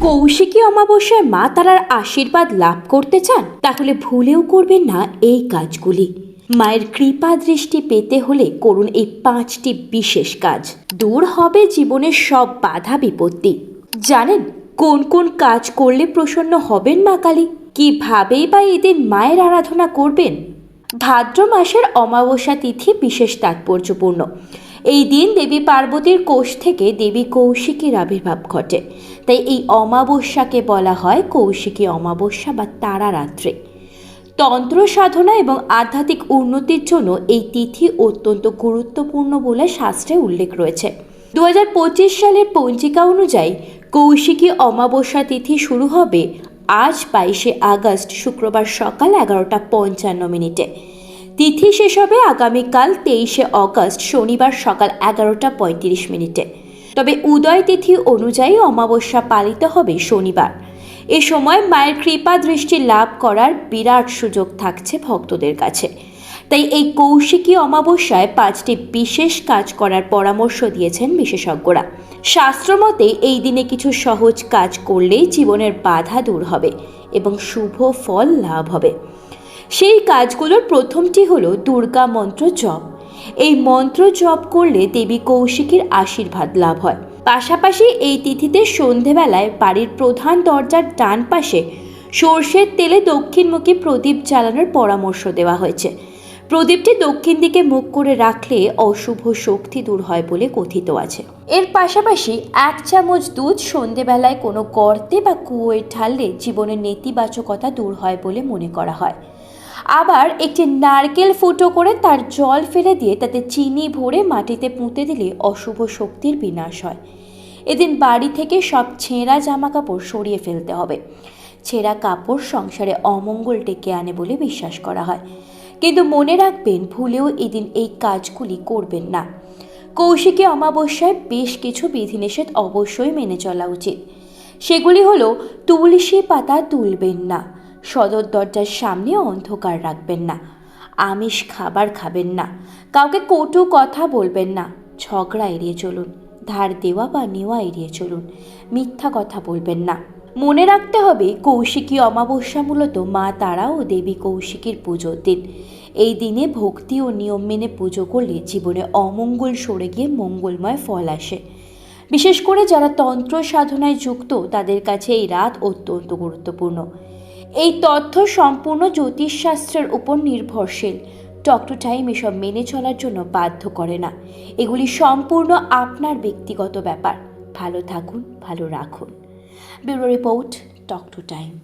কৌশিকী অমাবস্যায় মা তারার আশীর্বাদ লাভ করতে চান, তাহলে ভুলেও করবেন না এই কাজগুলি। মায়ের কৃপা দৃষ্টি পেতে হলে করুন এই পাঁচটি বিশেষ কাজ। দূর হবে জীবনের সব বাধা বিপত্তি। জানেন, কোন কোন কাজ করলে প্রসন্ন হবেন মা কালী? কিভাবেই বা এদিন মায়ের আরাধনা করবেন? ভাদ্র মাসের অমাবস্যা তিথি বিশেষ তাৎপর্যপূর্ণ। এই দিন দেবী পার্বতীর কোষ থেকে দেবী কৌশিকীর আবির্ভাব ঘটে। তাই এই অমাবস্যাকে বলা হয় কৌশিকী অমাবস্যা বা তারা তারারাত্রি। তন্ত্র সাধনা এবং আধ্যাত্মিক উন্নতির জন্য এই তিথি অত্যন্ত গুরুত্বপূর্ণ বলে শাস্ত্রে উল্লেখ রয়েছে। দু হাজার পঁচিশ সালের পঞ্জিকা অনুযায়ী কৌশিকী অমাবস্যা তিথি শুরু হবে আজ বাইশে আগস্ট, শুক্রবার সকাল এগারোটা পঞ্চান্ন মিনিটে। তিথি শেষ হবে আগামীকাল তেইশে অগস্ট, শনিবার সকাল এগারোটা পঁয়ত্রিশ মিনিটে। তবে উদয় তিথি অনুযায়ী অমাবস্যা পালিত হবে শনিবার। এ সময় মায়ের কৃপা দৃষ্টি লাভ করার বিরাট সুযোগ থাকছে ভক্তদের কাছে। তাই এই কৌশিকী অমাবস্যায় পাঁচটি বিশেষ কাজ করার পরামর্শ দিয়েছেন বিশেষজ্ঞরা। শাস্ত্রমতে, এই দিনে কিছু সহজ কাজ করলেই জীবনের বাধা দূর হবে এবং শুভ ফল লাভ হবে। সেই কাজগুলোর প্রথমটি হলো দুর্গা মন্ত্র জপ। এই মন্ত্র জপ করলে দেবী কৌশিকীর আশীর্বাদ লাভ হয়। পাশাপাশি এই তিথিতে সন্ধেবেলায় বাড়ির প্রধান দরজার ডান পাশে সর্ষের তেলে দক্ষিণমুখী প্রদীপ জ্বালানোর পরামর্শ দেওয়া হয়েছে। প্রদীপটি দক্ষিণ দিকে মুখ করে রাখলে অশুভ শক্তি দূর হয় বলে কথিত আছে। এর পাশাপাশি এক চামচ দুধ সন্ধেবেলায় কোনো গর্তে বা কুয়োয় ঢাললে জীবনের নেতিবাচকতা দূর হয় বলে মনে করা হয়। আবার একটি নারকেল ফুটো করে তার জল ফেলে দিয়ে তাতে চিনি ভরে মাটিতে পুঁতে দিলে অশুভ শক্তির বিনাশ হয়। এদিন বাড়ি থেকে সব ছেঁড়া জামা কাপড় সরিয়ে ফেলতে হবে। ছেঁড়া কাপড় সংসারে অমঙ্গল ডেকে আনে বলে বিশ্বাস করা হয়। কিন্তু মনে রাখবেন, ভুলেও এদিন এই কাজগুলি করবেন না। কৌশিকী অমাবস্যায় বেশ কিছু বিধিনিষেধ অবশ্যই মেনে চলা উচিত। সেগুলি হলো, তুলসী পাতা তুলবেন না। সদর দরজার সামনে অন্ধকার রাখবেন না। আমিষ খাবার খাবেন না। কাউকে কটু কথা বলবেন না। ঝগড়া এড়িয়ে চলুন। ধার দেওয়া বা নেওয়া এড়িয়ে চলুন। মিথ্যা কথা বলবেন না। মনে রাখতে হবে, কৌশিকী অমাবস্যা মূলত মা, তারা ও দেবী কৌশিকীর পুজোর দিন। এই দিনে ভক্তি ও নিয়ম মেনে পুজো করলে জীবনে অমঙ্গল সরে গিয়ে মঙ্গলময় ফল আসে। বিশেষ করে যারা তন্ত্র সাধনায় যুক্ত, তাদের কাছে এই রাত অত্যন্ত গুরুত্বপূর্ণ। এই তথ্য সম্পূর্ণ জ্যোতিষশাস্ত্রের উপর নির্ভরশীল। ডক্টর টাইম এসব মেনে চলার জন্য বাধ্য করে না। এগুলি সম্পূর্ণ আপনার ব্যক্তিগত ব্যাপার। ভালো থাকুন, ভালো রাখুন। Bureau report, doctor time.